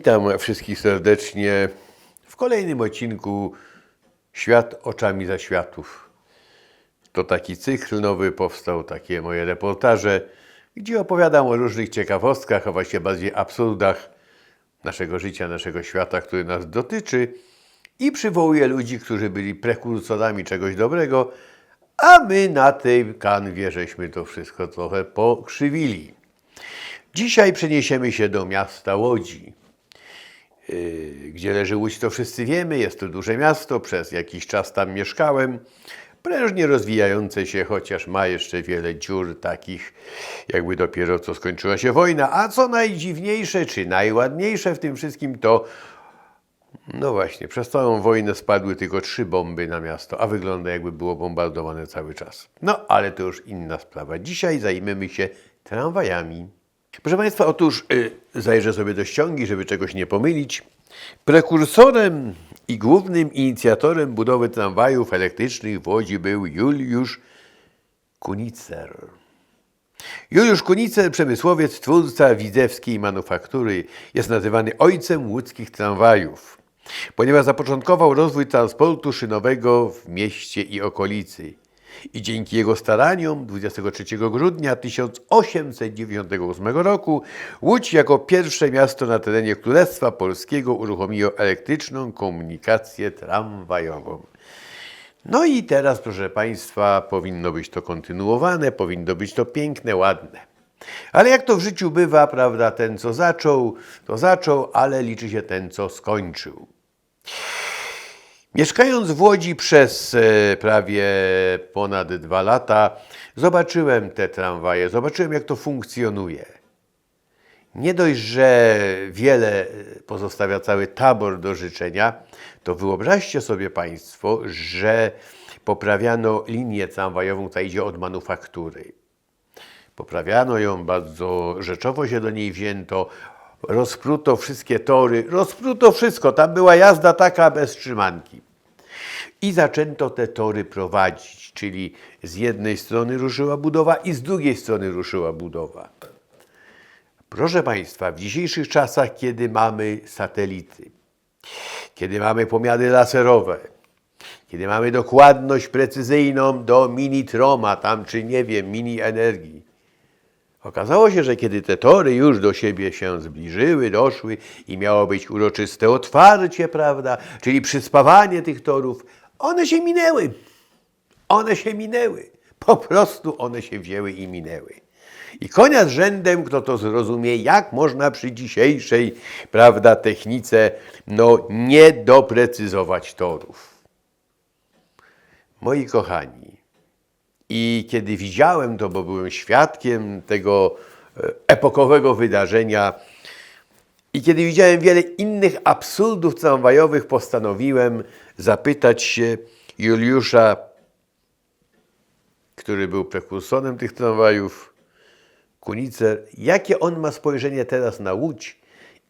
Witam wszystkich serdecznie w kolejnym odcinku Świat oczami zaświatów. To taki cykl nowy powstał, takie moje reportaże, gdzie opowiadam o różnych ciekawostkach, a właściwie bardziej absurdach naszego życia, naszego świata, który nas dotyczy i przywołuję ludzi, którzy byli prekursorami czegoś dobrego, a my na tej kanwie żeśmy to wszystko trochę pokrzywili. Dzisiaj przeniesiemy się do miasta Łodzi. Yy, Gdzie leży Łódź, to wszyscy wiemy. Jest to duże miasto, przez jakiś czas tam mieszkałem. Prężnie rozwijające się, chociaż ma jeszcze wiele dziur takich, jakby dopiero co skończyła się wojna. A co najdziwniejsze, czy najładniejsze w tym wszystkim, to no właśnie, przez całą wojnę spadły tylko trzy bomby na miasto, a wygląda jakby było bombardowane cały czas. No, ale to już inna sprawa. Dzisiaj zajmiemy się tramwajami. Proszę Państwa, otóż y, zajrzę sobie do ściągi, żeby czegoś nie pomylić. Prekursorem i głównym inicjatorem budowy tramwajów elektrycznych w Łodzi był Juliusz Kunicer. Juliusz Kunicer, przemysłowiec, twórca widzewskiej manufaktury, jest nazywany ojcem łódzkich tramwajów, ponieważ zapoczątkował rozwój transportu szynowego w mieście i okolicy. I dzięki jego staraniom 23 grudnia 1898 roku Łódź jako pierwsze miasto na terenie Królestwa Polskiego uruchomiło elektryczną komunikację tramwajową. No i teraz, proszę Państwa, powinno być to kontynuowane, powinno być to piękne, ładne. Ale jak to w życiu bywa, prawda, ten co zaczął, to zaczął, ale liczy się ten co skończył. Mieszkając w Łodzi przez e, prawie ponad dwa lata, zobaczyłem te tramwaje, zobaczyłem jak to funkcjonuje. Nie dość, że wiele e, pozostawia cały tabor do życzenia, to wyobraźcie sobie Państwo, że poprawiano linię tramwajową, która idzie od manufaktury. Poprawiano ją, bardzo rzeczowo się do niej wzięto, rozpruto wszystkie tory, rozpruto wszystko, tam była jazda taka bez trzymanki. I zaczęto te tory prowadzić, czyli z jednej strony ruszyła budowa i z drugiej strony ruszyła budowa. Proszę Państwa, w dzisiejszych czasach, kiedy mamy satelity, kiedy mamy pomiary laserowe, kiedy mamy dokładność precyzyjną do minitroma, tam czy nie wiem, mini energii, Okazało się, że kiedy te tory już do siebie się zbliżyły, doszły i miało być uroczyste otwarcie, prawda, czyli przyspawanie tych torów, one się minęły. One się minęły. Po prostu one się wzięły i minęły. I konia z rzędem, kto to zrozumie, jak można przy dzisiejszej, prawda, technice, no, nie doprecyzować torów. Moi kochani, i kiedy widziałem to, bo byłem świadkiem tego e, epokowego wydarzenia, i kiedy widziałem wiele innych absurdów tramwajowych, postanowiłem zapytać się Juliusza, który był prekursorem tych tramwajów, Kunicer, jakie on ma spojrzenie teraz na Łódź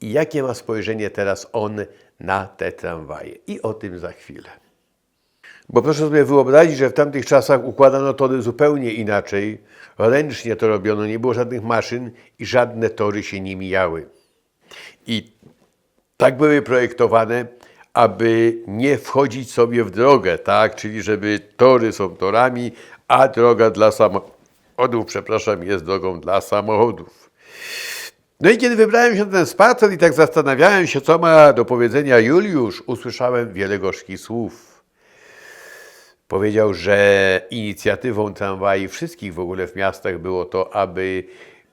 i jakie ma spojrzenie teraz on na te tramwaje. I o tym za chwilę. Bo proszę sobie wyobrazić, że w tamtych czasach układano tory zupełnie inaczej. Ręcznie to robiono, nie było żadnych maszyn i żadne tory się nie mijały. I tak były projektowane, aby nie wchodzić sobie w drogę, tak? Czyli żeby tory są torami, a droga dla samochodów, przepraszam, jest drogą dla samochodów. No i kiedy wybrałem się na ten spacer i tak zastanawiałem się, co ma do powiedzenia Juliusz, usłyszałem wiele gorzkich słów. Powiedział, że inicjatywą tramwaj wszystkich w ogóle w miastach było to, aby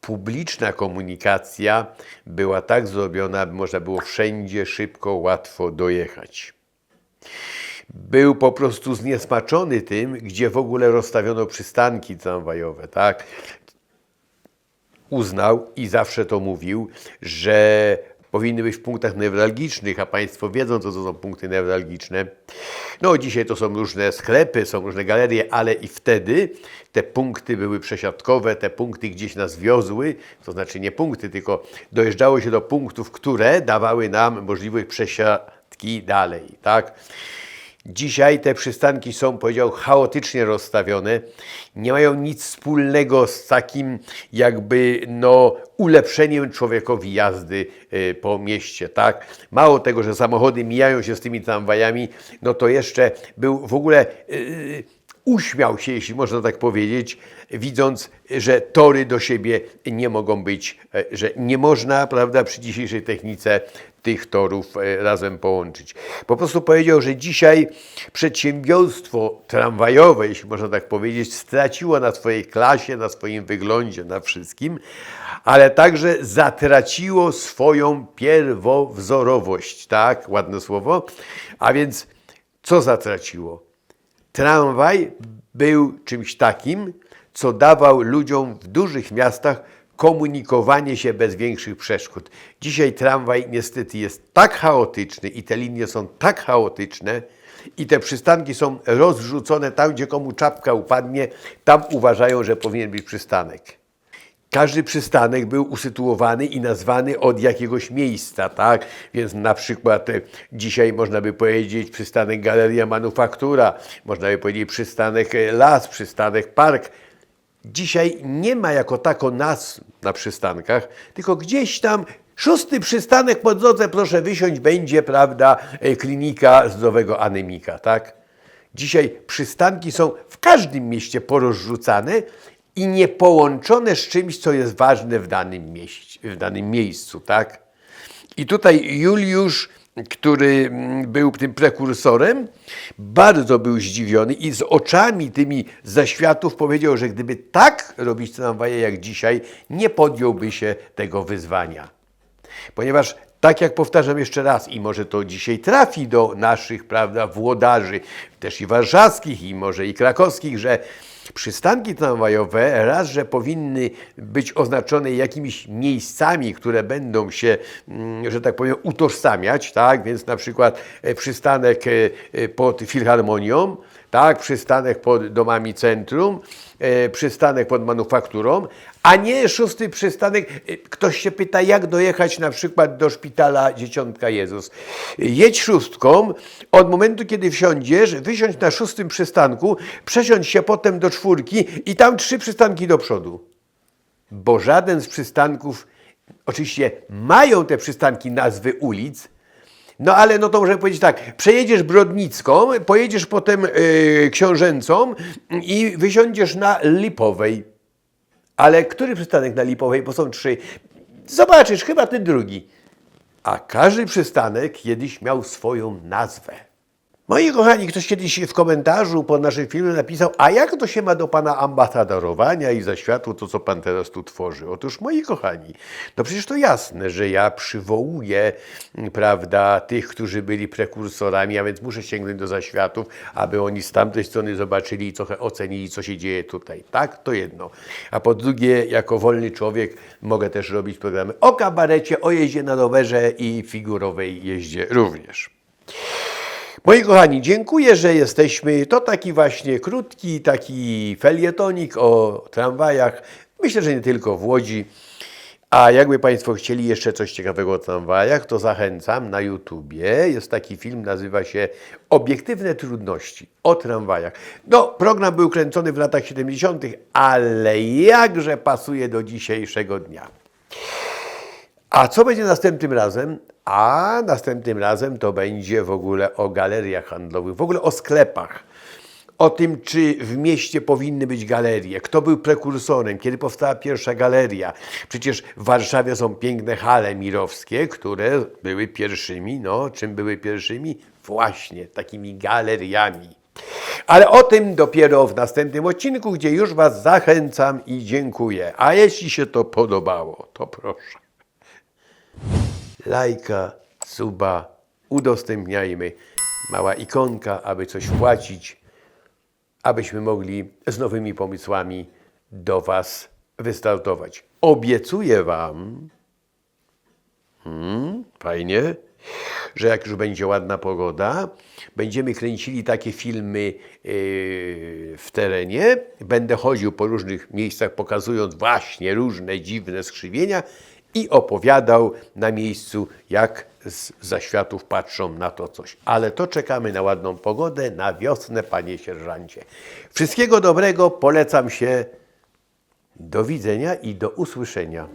publiczna komunikacja była tak zrobiona, aby można było wszędzie szybko, łatwo dojechać. Był po prostu zniesmaczony tym, gdzie w ogóle rozstawiono przystanki tramwajowe, tak? uznał i zawsze to mówił, że powinny być w punktach newralgicznych, a Państwo wiedzą, co to są punkty newralgiczne. No, dzisiaj to są różne sklepy, są różne galerie, ale i wtedy te punkty były przesiadkowe, te punkty gdzieś nas wiozły, to znaczy nie punkty, tylko dojeżdżało się do punktów, które dawały nam możliwość przesiadki dalej, tak? Dzisiaj te przystanki są, powiedział, chaotycznie rozstawione. Nie mają nic wspólnego z takim jakby no, ulepszeniem człowiekowi jazdy y, po mieście, tak? Mało tego, że samochody mijają się z tymi tramwajami, no to jeszcze był w ogóle y, uśmiał się, jeśli można tak powiedzieć, widząc, że tory do siebie nie mogą być, e, że nie można, prawda, przy dzisiejszej technice tych torów e, razem połączyć. Po prostu powiedział, że dzisiaj przedsiębiorstwo tramwajowe, jeśli można tak powiedzieć, straciło na swojej klasie, na swoim wyglądzie, na wszystkim, ale także zatraciło swoją pierwowzorowość, tak, ładne słowo, a więc co zatraciło? Tramwaj był czymś takim, co dawał ludziom w dużych miastach komunikowanie się bez większych przeszkód. Dzisiaj tramwaj niestety jest tak chaotyczny i te linie są tak chaotyczne i te przystanki są rozrzucone tam, gdzie komu czapka upadnie, tam uważają, że powinien być przystanek. Każdy przystanek był usytuowany i nazwany od jakiegoś miejsca, tak? Więc na przykład e, dzisiaj można by powiedzieć przystanek Galeria Manufaktura, można by powiedzieć przystanek e, Las, przystanek Park. Dzisiaj nie ma jako tako nas na przystankach, tylko gdzieś tam szósty przystanek po drodze, proszę wysiąść, będzie, prawda, e, klinika zdrowego anemika, tak? Dzisiaj przystanki są w każdym mieście porozrzucane i nie połączone z czymś, co jest ważne w danym, mieście, w danym miejscu, tak? I tutaj Juliusz, który mm, był tym prekursorem, bardzo był zdziwiony i z oczami tymi ze światów powiedział, że gdyby tak robić tramwaje jak dzisiaj, nie podjąłby się tego wyzwania. Ponieważ tak jak powtarzam jeszcze raz, i może to dzisiaj trafi do naszych, prawda, włodarzy, też i warszawskich, i może i krakowskich, że przystanki tramwajowe raz, że powinny być oznaczone jakimiś miejscami, które będą się, mm, że tak powiem, utożsamiać, tak? Więc na przykład e, przystanek e, e, pod Filharmonią, tak? Przystanek pod domami centrum, przystanek pod manufakturą, a nie szósty przystanek. Ktoś się pyta, jak dojechać na przykład do szpitala Dzieciątka Jezus. Jedź szóstką, od momentu, kiedy wsiądziesz, wysiądź na szóstym przystanku, przesiądź się potem do czwórki i tam trzy przystanki do przodu. Bo żaden z przystanków, oczywiście mają te przystanki nazwy ulic, no ale no to możemy powiedzieć tak, przejedziesz Brodnicką, pojedziesz potem yy, Książęcą i wysiądziesz na Lipowej. Ale który przystanek na Lipowej, bo są trzy. Zobaczysz, chyba ten drugi. A każdy przystanek kiedyś miał swoją nazwę. Moi kochani, ktoś kiedyś w komentarzu pod naszym filmem napisał, a jak to się ma do Pana ambasadorowania i za światło to, co Pan teraz tu tworzy? Otóż, moi kochani, no przecież to jasne, że ja przywołuję, prawda, tych, którzy byli prekursorami, a więc muszę sięgnąć do zaświatów, aby oni z tamtej strony zobaczyli i trochę ocenili, co się dzieje tutaj. Tak? To jedno. A po drugie, jako wolny człowiek mogę też robić programy o kabarecie, o jeździe na rowerze i figurowej jeździe również. Moi kochani, dziękuję, że jesteśmy. To taki właśnie krótki, taki felietonik o tramwajach. Myślę, że nie tylko w Łodzi. A jakby Państwo chcieli jeszcze coś ciekawego o tramwajach, to zachęcam na YouTubie. Jest taki film, nazywa się Obiektywne trudności o tramwajach. No, program był kręcony w latach 70., ale jakże pasuje do dzisiejszego dnia. A co będzie następnym razem? A następnym razem to będzie w ogóle o galeriach handlowych, w ogóle o sklepach. O tym, czy w mieście powinny być galerie, kto był prekursorem, kiedy powstała pierwsza galeria. Przecież w Warszawie są piękne hale mirowskie, które były pierwszymi, no, czym były pierwszymi? Właśnie takimi galeriami. Ale o tym dopiero w następnym odcinku, gdzie już Was zachęcam i dziękuję. A jeśli się to podobało, to proszę lajka, suba, udostępniajmy. Mała ikonka, aby coś wpłacić, abyśmy mogli z nowymi pomysłami do Was wystartować. Obiecuję Wam, hmm, fajnie, że jak już będzie ładna pogoda, będziemy kręcili takie filmy yy, w terenie. Będę chodził po różnych miejscach, pokazując właśnie różne dziwne skrzywienia i opowiadał na miejscu, jak z zaświatów patrzą na to coś. Ale to czekamy na ładną pogodę, na wiosnę, panie sierżancie. Wszystkiego dobrego, polecam się. Do widzenia i do usłyszenia.